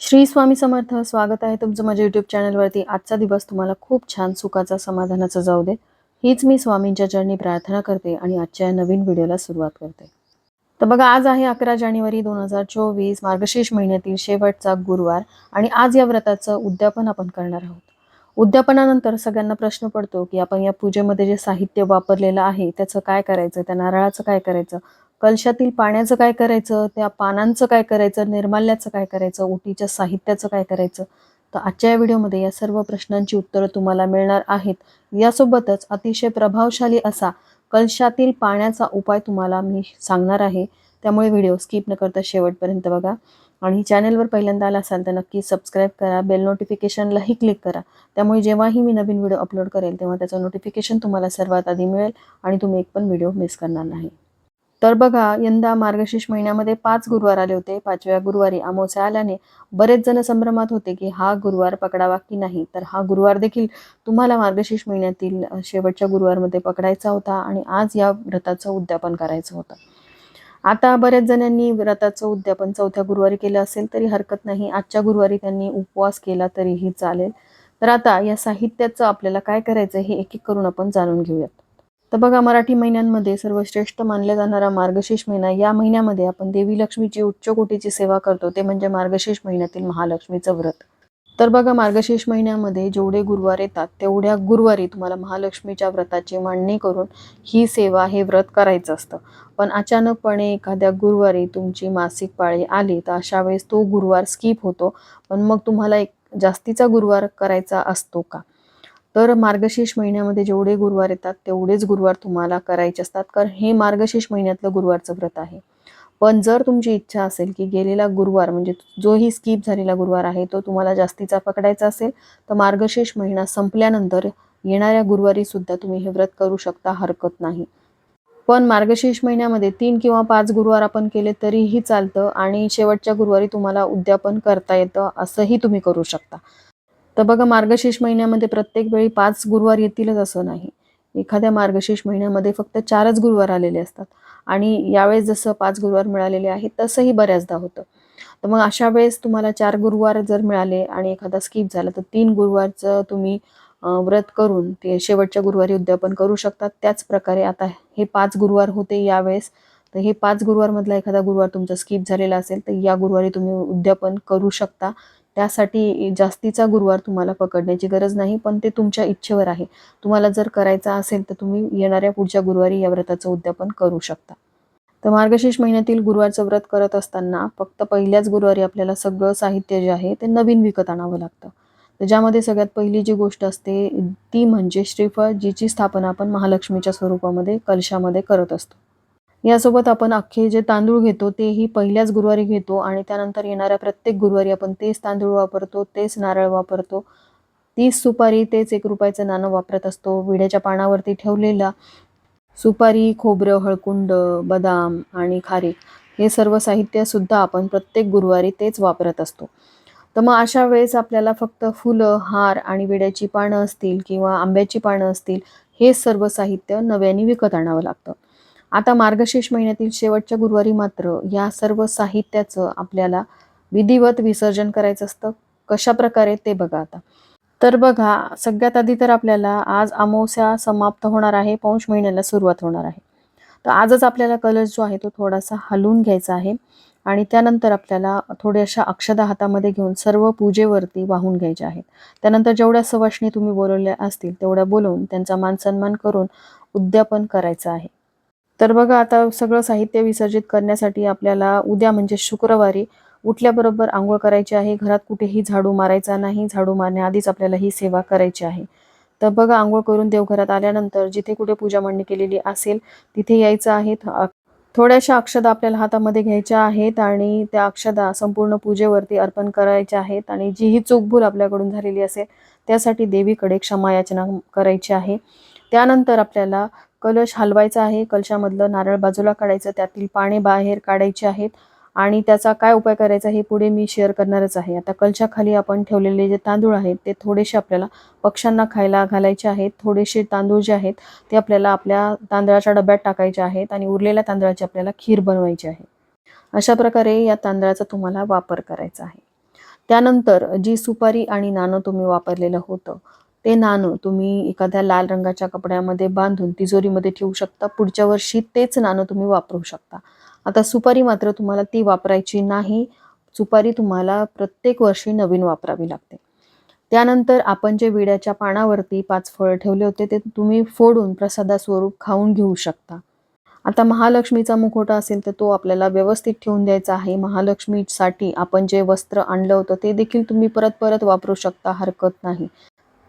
श्री स्वामी समर्थ स्वागत आहे तुमचं माझ्या यूट्यूब चॅनलवरती आजचा दिवस तुम्हाला खूप छान सुखाचा समाधानाचा जाऊ दे. हीच मी स्वामींच्या चरणी प्रार्थना करते आणि आजच्या या नवीन व्हिडिओला सुरुवात करते. तर बघा आज आहे अकरा जानेवारी दोन हजार चोवीस मार्गशीर्ष महिन्यातील शेवटचा गुरुवार आणि आज या व्रताचं उद्यापन आपण करणार आहोत. उद्यापनानंतर सगळ्यांना प्रश्न पडतो की आपण या पूजेमध्ये जे साहित्य वापरलेलं आहे त्याचं काय करायचं त्या नारळाचं काय करायचं? कलशातील पाण्याचं काय करायचं? त्या पानांचं काय करायचं? निर्माल्याचं काय करायचं? ओटीच्या साहित्याचं काय करायचं? तर आजच्या या व्हिडिओमध्ये या सर्व प्रश्नांची उत्तरं तुम्हाला मिळणार आहेत. यासोबतच अतिशय प्रभावशाली असा कलशातील पाण्याचा उपाय तुम्हाला मी सांगणार आहे. त्यामुळे व्हिडिओ स्किप न करता शेवटपर्यंत बघा. आणि चॅनलवर पहिल्यांदा आला असाल तर नक्की सबस्क्राईब करा बेल नोटिफिकेशनलाही क्लिक करा. त्यामुळे जेव्हाही मी नवीन व्हिडिओ अपलोड करेल तेव्हा त्याचं नोटिफिकेशन तुम्हाला सर्वात आधी मिळेल आणि तुम्ही एक पण व्हिडिओ मिस करणार नाही. तर बघा यंदा मार्गशीर्ष महिन्यामध्ये पाच गुरुवार आले होते. पाचव्या गुरुवारी अमावस्या आल्याने बरेच जण संभ्रमात होते की हा गुरुवार पकडावा की नाही. तर हा गुरुवार देखील तुम्हाला मार्गशीर्ष महिन्यातील शेवटच्या गुरुवारमध्ये पकडायचा होता आणि आज या व्रताचं उद्यापन करायचं होतं. आता बऱ्याच जणांनी व्रताचं उद्यापन चौथ्या गुरुवारी केलं असेल तरी हरकत नाही. आजच्या गुरुवारी त्यांनी उपवास केला तरीही चालेल. तर आता या साहित्याचं आपल्याला काय करायचं हे एक एक करून आपण जाणून घेऊयात. तर बघा मराठी महिन्यांमध्ये सर्वश्रेष्ठ मानला जाणारा मार्गशीर्ष महिना या महिन्यामध्ये आपण देवी लक्ष्मीची उच्च कोटीची सेवा करतो. ते म्हणजे मार्गशीर्ष महिन्यातील महालक्ष्मीचं व्रत. तर बघा मार्गशीर्ष महिन्यामध्ये जेवढे गुरुवार येतात तेवढ्या गुरुवारी तुम्हाला महालक्ष्मीच्या व्रताची मांडणी करून ही सेवा हे व्रत करायचं असतं. पण अचानकपणे एखाद्या गुरुवारी तुमची मासिक पाळी आली तर अशा वेळेस तो गुरुवार स्किप होतो. पण मग तुम्हाला एक जास्तीचा गुरुवार करायचा असतो का? तर मार्गशीर्ष महिन्यामध्ये जेवढे गुरुवार येतात तेवढेच गुरुवार तुम्हाला करायचे असतात. कारण हे मार्गशीर्ष महिन्यातलं गुरुवारचं व्रत आहे. पण जर तुमची इच्छा असेल की गेलेला गुरुवार म्हणजे जोही स्किप झालेला गुरुवार आहे तो तुम्हाला जास्तीचा पकडायचा असेल तर मार्गशीर्ष महिना संपल्यानंतर येणाऱ्या गुरुवारी सुद्धा तुम्ही हे व्रत करू शकता हरकत नाही. पण मार्गशीर्ष महिन्यामध्ये तीन किंवा पाच गुरुवार आपण केले तरीही चालतं आणि शेवटच्या गुरुवारी तुम्हाला उद्यापन करता येतं असंही तुम्ही करू शकता. तर बघा मार्गशीर्ष महिन्यामध्ये प्रत्येक वेळी पाच गुरुवार येतीलच असं नाही. एखाद्या मार्गशीर्ष महिन्यामध्ये फक्त चारच गुरुवार आलेले असतात. आणि यावेळेस जसं पाच गुरुवार मिळालेले आहेत तसंही बऱ्याचदा होतं. तर मग अशा वेळेस तुम्हाला चार गुरुवार जर मिळाले आणि एखादा स्किप झाला तर तीन गुरुवारचं तुम्ही व्रत करून ते शेवटच्या गुरुवारी उद्यापन करू शकतात. त्याच प्रकारे आता हे पाच गुरुवार होते यावेळेस. तर हे पाच गुरुवारमधला एखादा गुरुवार तुमचा स्किप झालेला असेल तर या गुरुवारी तुम्ही उद्यापन करू शकता. त्यासाठी जास्तीचा गुरुवार तुम्हाला पकडण्याची गरज नाही पण ते तुमच्या इच्छेवर आहे. तुम्हाला जर करायचा असेल तर तुम्ही येणाऱ्या पुढच्या गुरुवारी या व्रताचं उद्यापन करू शकता. तर मार्गशीर्ष महिन्यातील गुरुवारचं व्रत करत असताना फक्त पहिल्याच गुरुवारी आपल्याला सगळं साहित्य जे आहे ते नवीन विकत आणावं लागतं. तर ज्यामध्ये सगळ्यात पहिली जी गोष्ट असते ती म्हणजे श्रीफळ जिची स्थापना आपण महालक्ष्मीच्या स्वरूपामध्ये कलशामध्ये करत असतो. यासोबत आपण अख्खे जे तांदूळ घेतो तेही पहिल्याच गुरुवारी घेतो आणि त्यानंतर येणाऱ्या प्रत्येक गुरुवारी आपण तेच तांदूळ वापरतो तेच नारळ वापरतो. तीच सुपारी तेच एक रुपयाचं नाणं वापरत असतो विड्याच्या पानावरती ठेवलेला सुपारी खोबरं हळकुंड बदाम आणि खारीक हे सर्व साहित्यसुद्धा आपण प्रत्येक गुरुवारी तेच वापरत असतो. तर मग अशा वेळेस आपल्याला फक्त फुलं हार आणि विड्याची पानं असतील किंवा आंब्याची पानं असतील हे सर्व साहित्य नव्याने विकत आणावं लागतं. आता मार्गशीर्ष महिन्यातील शेवटच्या गुरुवारी मात्र या सर्व साहित्याचं आपल्याला विधिवत विसर्जन करायचं असतं. कशा प्रकारे ते बघा आता. तर बघा सगळ्यात आधी तर आपल्याला आज अमावस्या समाप्त होणार आहे पौष महिन्याला सुरुवात होणार आहे. तर आजच आपल्याला कलश जो आहे तो थोडासा हलवून घ्यायचा आहे आणि त्यानंतर आपल्याला थोड्याशा अक्षदा हातामध्ये घेऊन सर्व पूजेवरती वाहून घ्यायच्या आहेत. त्यानंतर जेवढ्या सवाशणी तुम्ही बोलवल्या असतील तेवढ्या बोलवून त्यांचा मान सन्मान करून उद्यापन करायचं आहे. तर बघा आता सगळं साहित्य विसर्जित करण्यासाठी आपल्याला उद्या म्हणजे शुक्रवारी उठल्याबरोबर आंघोळ करायची आहे. घरात कुठेही झाडू मारायचा नाही. झाडू मारण्याआधीच आपल्याला ही सेवा करायची आहे. तर बघा आंघोळ करून देवघरात आल्यानंतर जिथे कुठे पूजा मांडणी केलेली असेल तिथे यायचं आहे. थोड्याशा अक्षदा आपल्याला हातामध्ये घ्यायच्या आहेत आणि त्या अक्षदा संपूर्ण पूजेवरती अर्पण करायच्या आहेत आणि जी ही चूकभूल आपल्याकडून झालेली असेल त्यासाठी देवीकडे क्षमा याचना करायची आहे. त्यानंतर आपल्याला कलश हलवायचा आहे कलशामधलं नारळ बाजूला काढायचं त्यातील पाने बाहेर काढायचे आहेत आणि त्याचा काय उपाय करायचा हे पुढे मी शेअर करणारच आहे. आता कलशाखाली आपण ठेवलेले जे तांदूळ आहेत ते थोडेसे आपल्याला पक्ष्यांना खायला घालायचे आहेत. थोडेसे तांदूळ जे आहेत ते आपल्याला आपल्या तांदळाच्या डब्यात टाकायचे आहेत आणि उरलेल्या तांदळाची आपल्याला खीर बनवायची आहे. अशा प्रकारे या तांदळाचा तुम्हाला वापर करायचा आहे. त्यानंतर जी सुपारी आणि नाणं तुम्ही वापरलेलं होतं ते नाणं तुम्ही एखाद्या लाल रंगाच्या कपड्यामध्ये बांधून तिजोरीमध्ये ठेवू शकता. पुढच्या वर्षी तेच नाणं तुम्ही वापरू शकता. आता सुपारी मात्र तुम्हाला ती वापरायची नाही. सुपारी तुम्हाला प्रत्येक वर्षी नवीन वापरावी लागते. त्यानंतर आपण जे विड्याच्या पानावरती पाच फळं ठेवले होते ते तुम्ही फोडून प्रसादा स्वरूप खाऊन घेऊ शकता. आता महालक्ष्मीचा मुखवटा असेल तर तो आपल्याला व्यवस्थित ठेवून द्यायचा आहे. महालक्ष्मीसाठी आपण जे वस्त्र आणलं होतं ते देखील तुम्ही परत परत वापरू शकता हरकत नाही.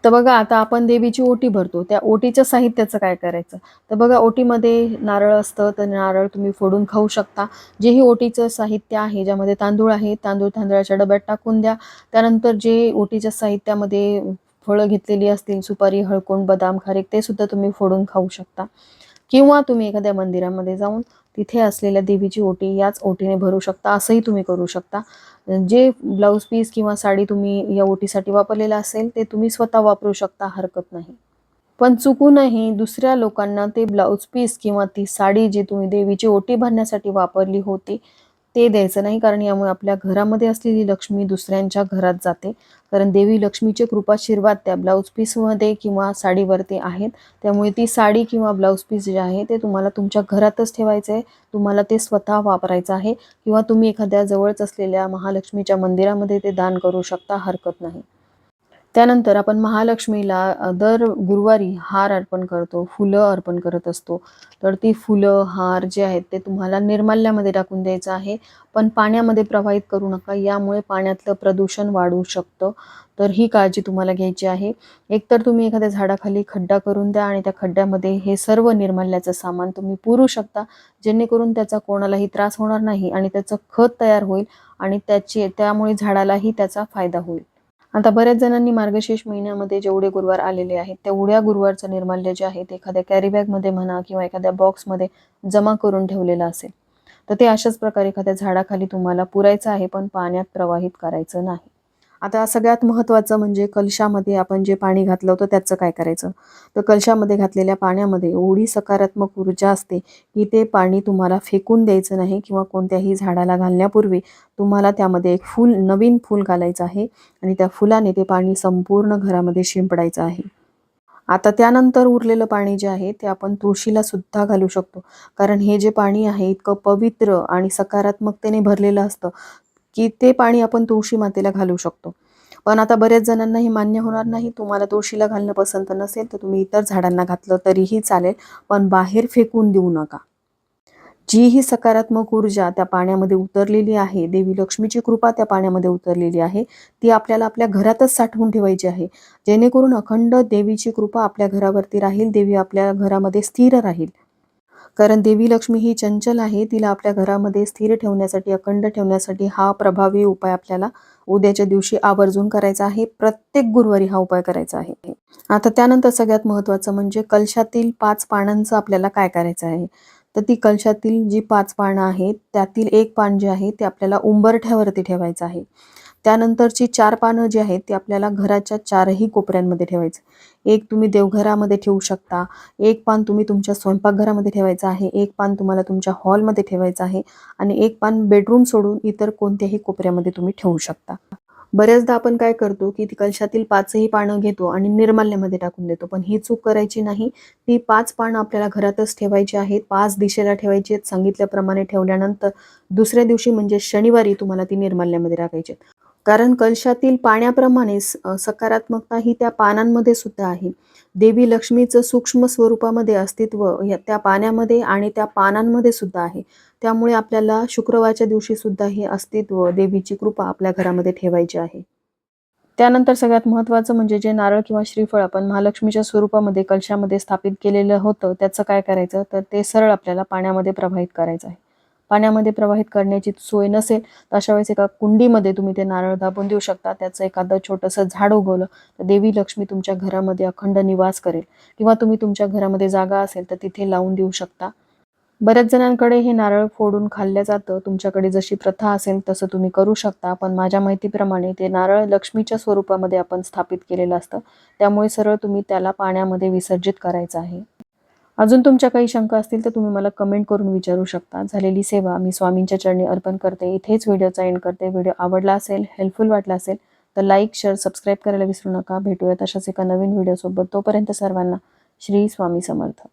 तर बघा आता आपण देवीची ओटी भरतो. त्या ओटीच्या साहित्याचं काय करायचं? तर बघा ओटीमध्ये नारळ असतं तर नारळ तुम्ही फोडून खाऊ शकता. जेही ओटीचं साहित्य आहे ज्यामध्ये तांदूळ आहे तांदूळ तांदळाच्या डब्यात टाकून द्या. त्यानंतर जे ओटीच्या साहित्यामध्ये फळं घेतलेली असतील सुपारी हळकोण बदाम खारीक ते सुद्धा तुम्ही फोडून खाऊ शकता. किंवा तुम्ही एखाद्या मंदिरामध्ये जाऊन तिथे असलेल्या देवीची ओटी याच ओटीने भरू शकता असंही तुम्ही करू शकता. जे ब्लाऊज पीस किंवा साडी तुम्ही या ओटीसाठी वापरलेलं असेल ते तुम्ही स्वतः वापरू शकता हरकत नाही. पण चुकूनही दुसऱ्या लोकांना ते ब्लाऊज पीस किंवा ती साडी जी तुम्ही देवीची ओटी भरण्यासाठी वापरली होती ते द्यायचं नाही कारण यामुळे आपल्या घरामध्ये असलेली लक्ष्मी दुसऱ्यांच्या घरात जाते. कारण देवी लक्ष्मीचे कृपाशीर्वाद त्या ब्लाऊज पीसमध्ये किंवा साडीवरती आहेत. त्यामुळे ती साडी किंवा ब्लाऊज पीस जे आहे ते तुम्हाला तुमच्या घरातच ठेवायचं आहे तुम्हाला ते स्वतः वापरायचं आहे. किंवा तुम्ही एखाद्या जवळच असलेल्या महालक्ष्मीच्या मंदिरामध्ये ते दान करू शकता हरकत नाही. त्यानंतर आपण महालक्ष्मीला दर गुरुवारी हार अर्पण करतो फुलं अर्पण करत असतो. तर ती फुलं हार जे आहेत ते तुम्हाला निर्माल्यामध्ये टाकून द्यायचं आहे. पण पाण्यामध्ये प्रवाहित करू नका यामुळे पाण्यातलं प्रदूषण वाढू शकतं. तर ही काळजी तुम्हाला घ्यायची आहे. एकतर तुम्ही एखाद्या झाडाखाली खड्डा करून द्या आणि त्या खड्ड्यामध्ये हे सर्व निर्माल्याचं सामान तुम्ही पुरू शकता जेणेकरून त्याचा कोणालाही त्रास होणार नाही आणि त्याचं खत तयार होईल आणि त्याची त्यामुळे झाडालाही त्याचा फायदा होईल. आता बऱ्याच जणांनी मार्गशीर्ष महिन्यामध्ये जेवढे गुरुवार आलेले आहेत तेवढ्या गुरुवारचं निर्माल्य जे आहे ते एखाद्या कॅरीबॅगमध्ये म्हणा किंवा एखाद्या बॉक्समध्ये जमा करून ठेवलेलं असेल. तर ते अशाच प्रकारे एखाद्या झाडाखाली तुम्हाला पुरायचं आहे पण पाण्यात प्रवाहित करायचं नाही. आता सगळ्यात महत्त्वाचं म्हणजे कलशामध्ये आपण जे पाणी घातलं होतं त्याचं काय करायचं? तर कलशामध्ये घातलेल्या पाण्यामध्ये एवढी सकारात्मक ऊर्जा असते की ते पाणी तुम्हाला फेकून द्यायचं नाही किंवा कोणत्याही झाडाला घालण्यापूर्वी तुम्हाला त्यामध्ये एक फूल नवीन फूल घालायचं आहे आणि त्या फुलाने ते पाणी संपूर्ण घरामध्ये शिंपडायचं आहे. आता त्यानंतर उरलेलं पाणी जे आहे ते आपण तुळशीला सुद्धा घालू शकतो. कारण हे जे पाणी आहे इतकं पवित्र आणि सकारात्मकतेने भरलेलं असतं. की ते पाणी आपण तुळशी मातेला घालू शकतो. पण आता बऱ्याच जणांना हे मान्य होणार नाही. तुम्हाला तुळशीला घालणं पसंत नसेल तर तुम्ही इतर झाडांना घातलं तरीही चालेल पण बाहेर फेकून देऊ नका. जी ही सकारात्मक ऊर्जा त्या पाण्यामध्ये उतरलेली आहे देवी लक्ष्मीची कृपा त्या पाण्यामध्ये उतरलेली आहे ती आपल्याला आपल्या घरातच साठवून ठेवायची आहे. जेणेकरून अखंड देवीची कृपा आपल्या घरावरती राहील देवी आपल्या घरामध्ये स्थिर राहील. कारण देवी लक्ष्मी ही चंचल आहे तिला आपल्या घरामध्ये स्थिर ठेवण्यासाठी अखंड ठेवण्यासाठी हा प्रभावी उपाय आपल्याला उद्याच्या दिवशी आवर्जून करायचा आहे. प्रत्येक गुरुवारी हा उपाय करायचा आहे. आता त्यानंतर सगळ्यात महत्त्वाचं म्हणजे कलशातील पाच पानांचं आपल्याला काय करायचं आहे? तर ती कलशातील जी पाच पानं आहेत त्यातील एक पान जे आहे ते आपल्याला उंबरठ्यावरती ठेवायचं आहे. त्यानंतरची चार पानं जी आहेत ती आपल्याला घराच्या चारही कोपऱ्यांमध्ये ठेवायचं. एक तुम्ही देवघरामध्ये ठेवू शकता एक पान तुम्ही तुमच्या स्वयंपाकघरामध्ये ठेवायचं आहे एक पान तुम्हाला तुमच्या हॉलमध्ये ठेवायचं आहे आणि एक पान बेडरूम सोडून इतर कोणत्याही कोपऱ्यामध्ये तुम्ही ठेवू शकता. बऱ्याचदा आपण काय करतो की ती कलशातील पाचही पानं घेतो आणि निर्माल्यामध्ये टाकून देतो पण ही चूक करायची नाही. ती पाच पानं आपल्याला घरातच ठेवायची आहेत पाच दिशेला ठेवायची आहेत सांगितल्याप्रमाणे ठेवल्यानंतर दुसऱ्या दिवशी म्हणजे शनिवारी तुम्हाला ती निर्माल्यामध्ये टाकायची आहेत. कारण कलशातील पाण्याप्रमाणे सकारात्मकता ही त्या पानांमध्ये सुद्धा आहे. देवी लक्ष्मीचं सूक्ष्म स्वरूपामध्ये अस्तित्व त्या पाण्यामध्ये आणि त्या पानांमध्ये सुद्धा आहे. त्यामुळे आपल्याला शुक्रवारच्या दिवशी सुद्धा हे अस्तित्व देवीची कृपा आपल्या घरामध्ये ठेवायची आहे. त्यानंतर सगळ्यात महत्त्वाचं म्हणजे जे नारळ किंवा श्रीफळ आपण महालक्ष्मीच्या स्वरूपामध्ये कलशामध्ये स्थापित केलेलं होतं त्याचं काय करायचं? तर ते सरळ आपल्याला पाण्यामध्ये प्रवाहित करायचं आहे. पाण्यामध्ये प्रवाहित करण्याची सोय नसेल तर अशा वेळेस एका कुंडीमध्ये तुम्ही ते नारळ दाबून देऊ शकता. त्याचं एखादं छोटंसं झाड उगवलं तर देवी लक्ष्मी तुमच्या घरामध्ये अखंड निवास करेल. किंवा तुम्ही तुमच्या घरामध्ये जागा असेल तर तिथे लावून देऊ शकता. बऱ्याच जणांकडे हे नारळ फोडून खाल्लं जातं. तुमच्याकडे जशी प्रथा असेल तसं तुम्ही करू शकता. पण माझ्या माहितीप्रमाणे ते नारळ लक्ष्मीच्या स्वरूपामध्ये आपण स्थापित केलेलं असतं. त्यामुळे सरळ तुम्ही त्याला पाण्यामध्ये विसर्जित करायचं आहे. अजून तुमच्या काही शंका असतील तर तुम्ही मला कमेंट करून विचारू शकता. झालेली सेवा मी स्वामींच्या चरणी अर्पण करते. इथेच व्हिडिओचा एंड करते. व्हिडिओ आवडला असेल हेल्पफुल वाटला असेल तर लाईक शेअर सबस्क्राईब करायला विसरू नका. भेटूयात अशाच एका नवीन व्हिडिओसोबत तोपर्यंत सर्वांना श्री स्वामी समर्थ.